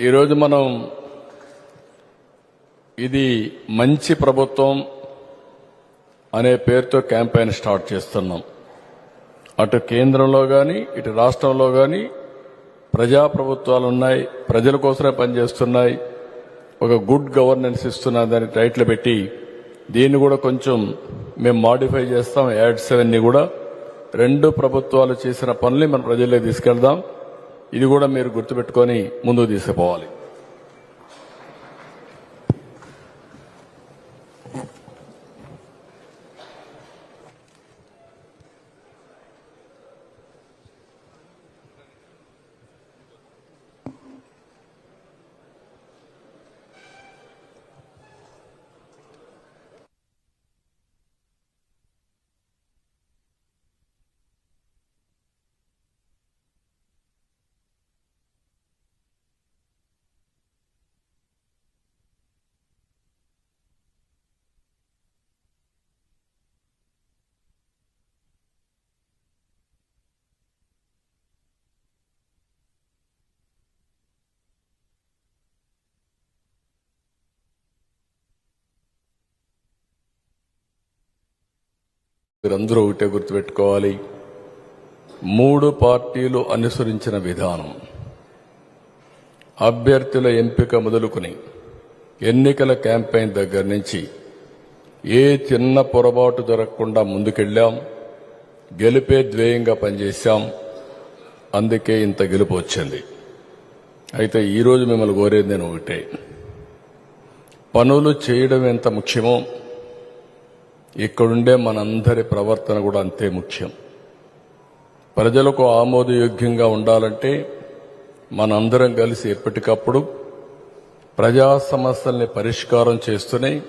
ఈరోజు మనం ఇది మంచి ప్రభుత్వం అనే పేరుతో క్యాంపెయిన్ స్టార్ట్ చేస్తున్నాం. అటు కేంద్రంలో కానీ ఇటు రాష్ట్రంలో కానీ ప్రజాప్రభుత్వాలు ఉన్నాయి ప్రజల కోసమే పనిచేస్తున్నాయి. ఒక గుడ్ గవర్నెన్స్ ఇస్తున్న దాన్ని టైట్లు పెట్టి దీన్ని కూడా కొంచెం మేము మాడిఫై చేస్తాం యాడ్ సెవెన్ని కూడా. రెండు ప్రభుత్వాలు చేసిన పనుల్ని మన ప్రజల్లో తీసుకెళ్దాం. ఇది కూడా మీరు గుర్తుపెట్టుకొని ముందుకు తీసుకుపోవాలి. మీరందరూ ఒకటే గుర్తుపెట్టుకోవాలి. మూడు పార్టీలు అనుసరించిన విధానం. అభ్యర్థుల ఎంపిక మొదలుకొని ఎన్నికల క్యాంపెయిన్ దగ్గర నుంచి ఏ చిన్న పొరపాటు జరగకుండా ముందుకెళ్ళాం. గెలిపే ధ్యేయంగా పనిచేశాం. అందుకే ఇంత గెలుపు వచ్చింది. అయితే ఈరోజు మిమ్మల్ని కోరేది నేను ఒకటే. పనులు చేయడం ఎంత ముఖ్యమో ఇక్కడుండే మనందరి ప్రవర్తన కూడా అంతే ముఖ్యం. ప్రజలకు ఆమోదయోగ్యంగా ఉండాలంటే మనందరం కలిసి ఎప్పటికప్పుడు ప్రజా సమస్యల్ని పరిష్కారం చేస్తూనే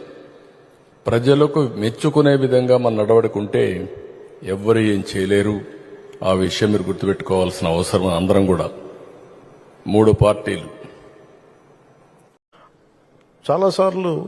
ప్రజలకు మెచ్చుకునే విధంగా మన నడవడుకుంటే ఎవ్వరు ఏం చేయలేరు. ఆ విషయం మీరు గుర్తుపెట్టుకోవాల్సిన అవసరం అందరం కూడా. మూడు పార్టీలు. చాలాసార్లు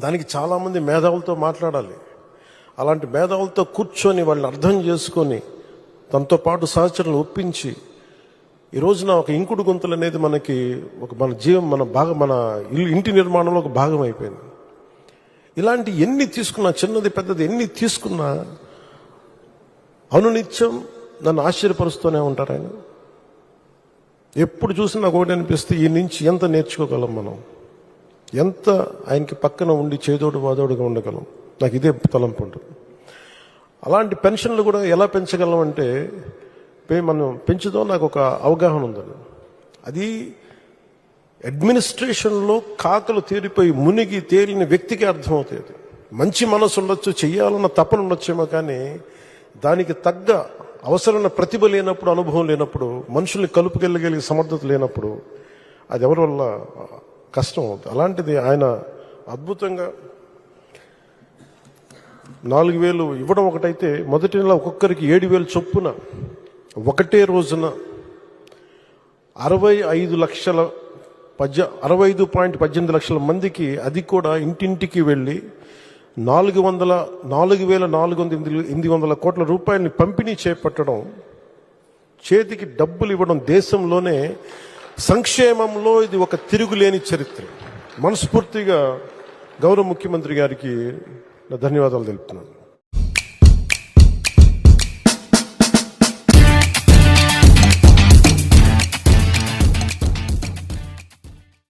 దానికి చాలామంది మేధావులతో మాట్లాడాలి. అలాంటి మేధావులతో కూర్చొని వాళ్ళని అర్థం చేసుకొని తనతో పాటు సహచరులు ఒప్పించి ఈ రోజున ఒక ఇంకుడు గొంతులు అనేది మనకి ఒక మన జీవం మన భాగం మన ఇల్లు ఇంటి నిర్మాణంలో ఒక భాగం అయిపోయింది. ఇలాంటి ఎన్ని తీసుకున్నా చిన్నది పెద్దది ఎన్ని తీసుకున్నా అనునిత్యం నన్ను ఆశ్చర్యపరుస్తూనే ఉంటారు ఆయన. ఎప్పుడు చూసినా నాకు ఒకటి అనిపిస్తే ఈ నుంచి ఎంత నేర్చుకోగలం మనం? ఎంత ఆయనకి పక్కన ఉండి చేదోడు వాదోడుగా ఉండగలం? నాకు ఇదే తలంపు ఉంటుంది అలాంటి పెన్షన్లు కూడా ఎలా పెంచగలం అంటే పే- మనం పెంచుదాం నాకు ఒక అవగాహన ఉందని అది. అడ్మినిస్ట్రేషన్లో కాకలు తేలిపోయి మునిగి తేలిన వ్యక్తికి అర్థమవుతుంది మంచి మనసు ఉండొచ్చు చెయ్యాలన్న తపన ఉండొచ్చేమో కానీ దానికి తగ్గ అవసరమైన ప్రతిభ లేనప్పుడు అనుభవం లేనప్పుడు మనుషుల్ని కలుపుకెళ్ళగలిగే సమర్థత లేనప్పుడు అది ఎవరి వల్ల కష్టం అలాంటిది ఆయన అద్భుతంగా నాలుగు వేలు ఇవ్వడం ఒకటైతే మొదటి నెల ఒక్కొక్కరికి ఏడు వేలు చొప్పున ఒకటే రోజున అరవై ఐదు లక్షల పద్ అరవై ఐదు పాయింట్ పద్దెనిమిది లక్షల మందికి అది కూడా ఇంటింటికి వెళ్ళి నాలుగు వందల నాలుగు వేల నాలుగు వందల ఎనిమిది వందల కోట్ల రూపాయలని పంపిణీ చేపట్టడం చేతికి డబ్బులు ఇవ్వడం దేశంలోనే సంక్షేమంలో ఇది ఒక తిరుగులేని చరిత్ర. మనస్ఫూర్తిగా గౌరవ ముఖ్యమంత్రి గారికి నా ధన్యవాదాలు తెలుపుతున్నాను.